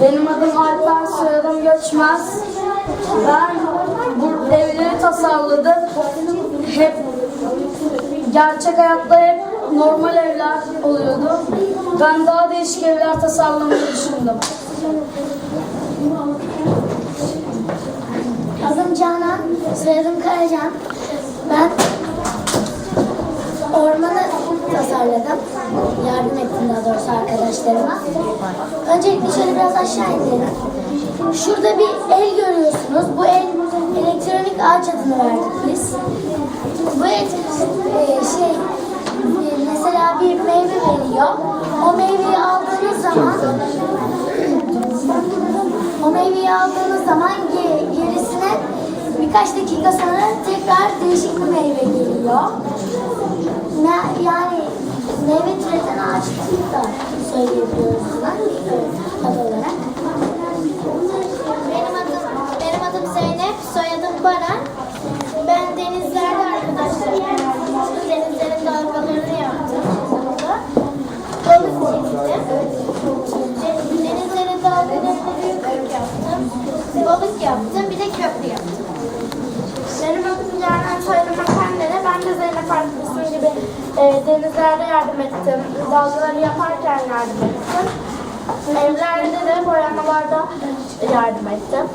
Benim adım Alper, soyadım Göçmez. Ben bu evleri tasarladım. Hep gerçek hayatta hep normal evler oluyordu. Ben daha değişik evler tasarlamayı düşündüm. Adım Canan, soyadım Karacan. Ben ormanı tasarladım. Yardım ettim daha doğrusu arkadaşlarıma. Öncelikle şöyle biraz aşağı inelim. Şurada bir el görüyorsunuz. Bu el elektronik ağaç adını verdik biz. Bu el e, şey e, mesela bir meyve veriyor. O meyveyi aldığınız zaman o meyveyi aldığınız zaman ge- gerisine birkaç dakika sonra tekrar değişik bir meyve geliyor. Benim adım, benim adım Zeynep, soyadım Baran. Ben denizlerde arkadaşlarımla yaptım. Denizlerin dalgalarını yaptım. Balık çektim. Denizlerin dalgalarını büyük yaptım. Balık yaptım, bir de köprü yaptım. Benim adım Canan Soyadım Efendere. Ben de Zeynep arkadaşım gibi e, denizlerde yardım ettim. Dalgaları yaparken yardım ettim. Evlerde de boyamalarda yardım ettim.